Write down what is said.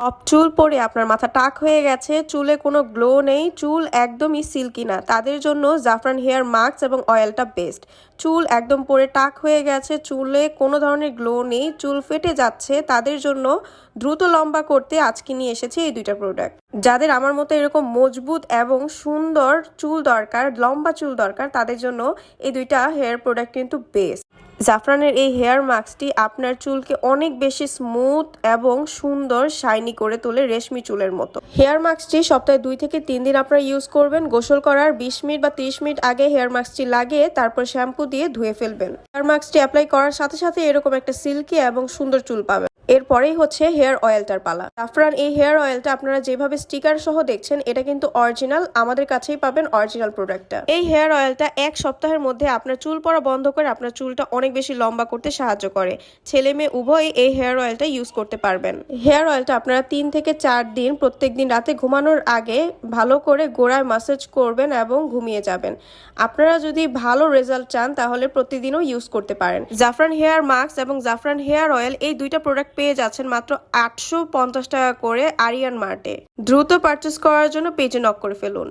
সব চুল পরে আপনার মাথা টাক হয়ে গেছে, চুলে কোনো গ্লো নেই, চুল একদমই সিল্কি না। তাদের জন্য জাফরান হেয়ার মাস্ক এবং অয়েলটা বেস্ট চুল একদম পরে টাক হয়ে গেছে, চুলে কোনো ধরনের গ্লো নেই, চুল ফেটে যাচ্ছে। তাদের জন্য দ্রুত লম্বা করতে আজকে নিয়ে এসেছে এই দুইটা প্রোডাক্ট যাদের আমার মতো এরকম মজবুত এবং সুন্দর চুল দরকার, লম্বা চুল দরকার, তাদের জন্য এই দুইটা হেয়ার প্রোডাক্ট কিন্তু বেস্ট জাফরানের এই হেয়ার মাস্কটি আপনার চুলকে অনেক বেশি স্মুথ এবং সুন্দর শাইনি করে তোলে রেশমি চুলের মতো। হেয়ার মাস্কটি সপ্তাহে দুই থেকে তিন দিন আপনারা ইউজ করবেন, গোসল করার বিশ মিনিট বা তিরিশ মিনিট আগে হেয়ার মাস্কটি লাগিয়ে তারপর শ্যাম্পু দিয়ে ধুয়ে ফেলবেন। হেয়ার মাস্কটি অ্যাপ্লাই করার সাথে সাথে এরকম একটা সিল্কি এবং সুন্দর চুল পাবেন। এরপরেই হচ্ছে হেয়ার অয়েলটার পালা। জাফরান এই হেয়ার অয়েলটা আপনারা যেভাবে স্টিকার সহ দেখছেন, এটা কিন্তু অরিজিনাল। আমাদের কাছেই পাবেন অরিজিনাল প্রোডাক্টটা। এই হেয়ার অয়েলটা এক সপ্তাহের মধ্যে আপনার চুল পড়া বন্ধ করে আপনার চুলটা অনেক বেশি লম্বা করতে সাহায্য করে। ছেলে মেয়ে উভয়ই এই হেয়ার অয়েলটা ইউজ করতে পারবেন। হেয়ার অয়েলটা আপনারা তিন থেকে চার দিন প্রত্যেক দিন রাতে ঘুমানোর আগে ভালো করে গোড়ায় মাসাজ করবেন এবং ঘুমিয়ে যাবেন। আপনারা যদি ভালো রেজাল্ট চান, তাহলে প্রতিদিনও ইউজ করতে পারেন। জাফরান হেয়ার মাস্ক এবং জাফরান হেয়ার অয়েল এই দুইটা প্রোডাক্ট পেয়ে যাচ্ছেন মাত্র আটশো পঞ্চাশ টাকা করে আরিয়ান মার্টে। দ্রুত পারচেস করার জন্য পেজে নক করে ফেলুন।